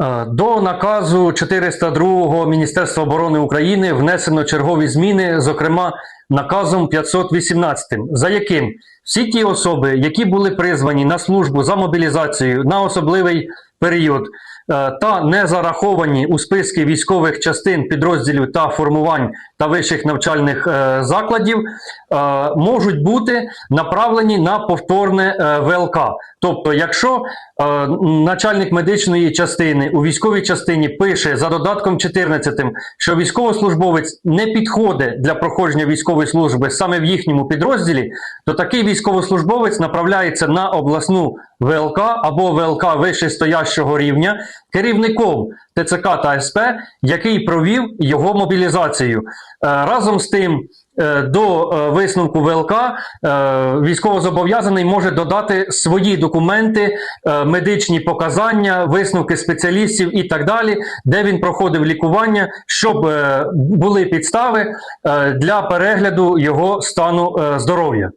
Е, До наказу 402 Міністерства оборони України внесено чергові зміни, зокрема наказом 518, за яким всі ті особи, які були призвані на службу за мобілізацією на особливий період та не зараховані у списки військових частин, підрозділів та формувань та вищих навчальних е, закладів, е, можуть бути направлені на повторне е, ВЛК. Тобто, якщо е, начальник медичної частини у військовій частині пише за додатком 14, що військовослужбовець не підходить для проходження військової служби саме в їхньому підрозділі, то такий військовослужбовець направляється на обласну ВЛК або ВЛК вищестоящого рівня керівником ТЦК та СП, який провів його мобілізацію. Е, Разом з тим. е, До е, висновку ВЛК військовозобов'язаний може додати свої документи, медичні показання, висновки спеціалістів і так далі, де він проходив лікування, щоб були підстави для перегляду його стану здоров'я.